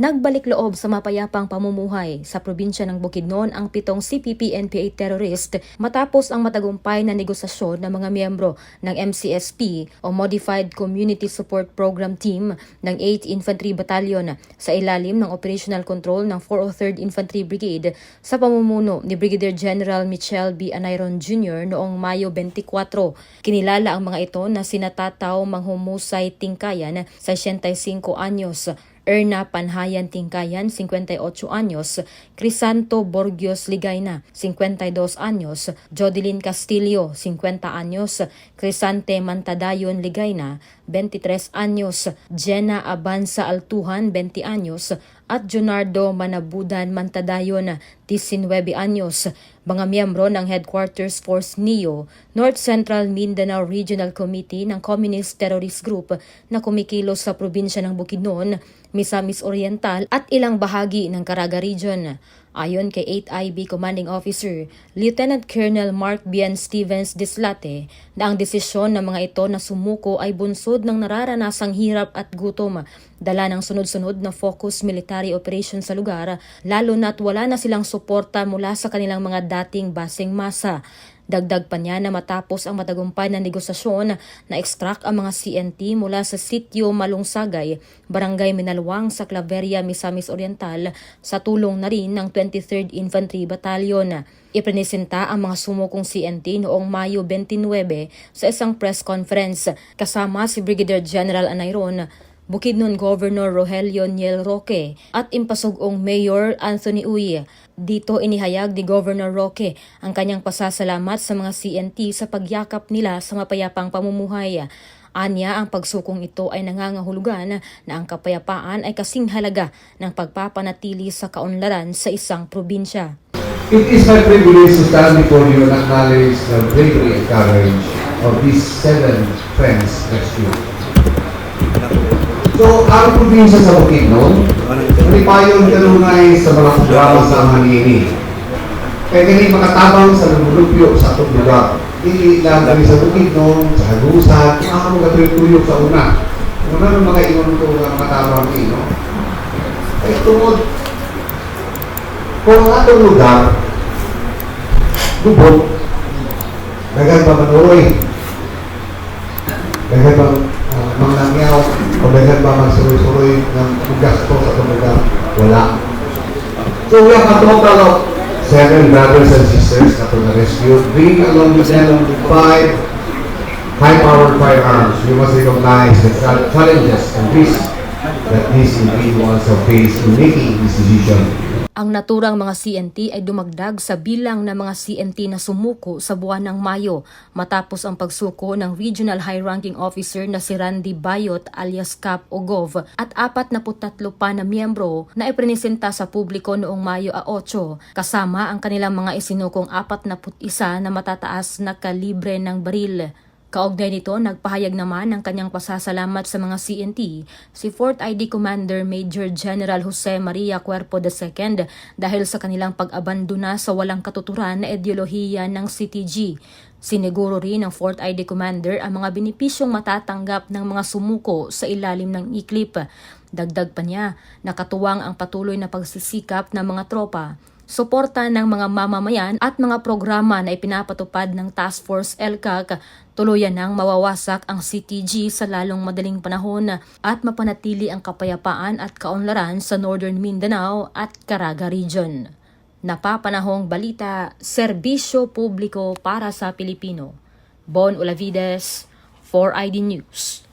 Nagbalik loob sa mapayapang pamumuhay sa probinsya ng Bukidnon ang pitong CPP-NPA terrorist matapos ang matagumpay na negosasyon ng mga miyembro ng MCSP o Modified Community Support Program Team ng 8th Infantry Battalion sa ilalim ng operational control ng 403rd Infantry Brigade sa pamumuno ni Brigadier General Michel B. Anayron Jr. noong Mayo 24. Kinilala ang mga ito na sinatataw manghumusay tingkayan sa 65 anyos Erna Panhayan Tingkayan, 58 anyos, Crisanto Borgios Ligayna, 52 anyos, Jodelyn Castillo, 50 anyos, Crisante Mantadayon Ligayna, 23 anyos, Jenna Abanza Altuhan, 20 anyos, at Junardo Manabudan Mantadayon, 19 anyos, mga miyembro ng Headquarters Force NIO, North Central Mindanao Regional Committee ng Communist Terrorist Group na kumikilos sa probinsya ng Bukidnon, Misamis Oriental at ilang bahagi ng Caraga Region. Ayon kay 8th IB Commanding Officer, Lieutenant Colonel Mark Bian Stevens Dislate, na ang desisyon ng mga ito na sumuko ay bunsod ng nararanasang hirap at gutom, dala ng sunod-sunod na focus military operation sa lugar, lalo na't wala na silang suporta mula sa kanilang mga dating basing masa. Dagdag pa niya na matapos ang matagumpay na negosasyon na extract ang mga CNT mula sa sitio Malungsagay, Barangay Minalwang sa Claveria, Misamis Oriental sa tulong na rin ng 23rd Infantry Battalion. Iprenesenta ang mga sumukong CNT noong Mayo 29 sa isang press conference kasama si Brigadier General Anayron Bukidnon Governor Rogelio Niel Roque at impasugong Mayor Anthony Uy. Dito inihayag ni Governor Roque ang kanyang pasasalamat sa mga CNT sa pagyakap nila sa mapayapang pamumuhay. Anya ang pagsukong ito ay nangangahulugan na ang kapayapaan ay kasing halaga ng pagpapanatili sa kaunlaran sa isang probinsya. It is my privilege to stand before you and acknowledge the bravery and courage of these seven friends rescued. So, ang probinsya sa Bukidnon, malipayon kanunay sa mga programa sa Manini. Kaya kini makatabang sa lumulupyo sa atong lugar. Dili lang kami sa Bukidnon, sa Hagusan, ang mga tuyok sa una. Una ng mga ingon ko nga makatabang ni, no? Ay tungod, kung atong lugar, lubog, dagan pa manuoy, dagan pa magsuroy-suroy ng gasto sa lugar, wala. So we have a total of seven brothers and sisters na itong na-rescue, bring along with them five high-powered firearms. We must recognize the chal- challenges and risks that these individuals have faced in making this decision. Ang naturang mga CNT ay dumagdag sa bilang ng mga CNT na sumuko sa buwan ng Mayo matapos ang pagsuko ng Regional High-Ranking Officer na si Randy Bayot alias Cap Ogov at 43 pa na miyembro na iprenesenta sa publiko noong Mayo a 8 kasama ang kanilang mga isinukong 41 na matataas na kalibre ng baril. Kaugnay nito, nagpahayag naman ng kanyang pasasalamat sa mga CNT si 4th ID Commander Major General Jose Maria Cuerpo II dahil sa kanilang pag-abandona sa walang katuturan na ideolohiya ng CTG. Siniguro rin ng 4th ID Commander ang mga benepisyong matatanggap ng mga sumuko sa ilalim ng ICLIP. Dagdag pa niya, nakatuwang ang patuloy na pagsisikap ng mga tropa suporta ng mga mamamayan at mga programa na ipinapatupad ng Task Force LCAC, tuluyan nang mawawasak ang CTG sa lalong madaling panahon at mapanatili ang kapayapaan at kaunlaran sa Northern Mindanao at Caraga Region. Napapanahong balita, serbisyo publiko para sa Pilipino. Bon Olavides, 4ID News.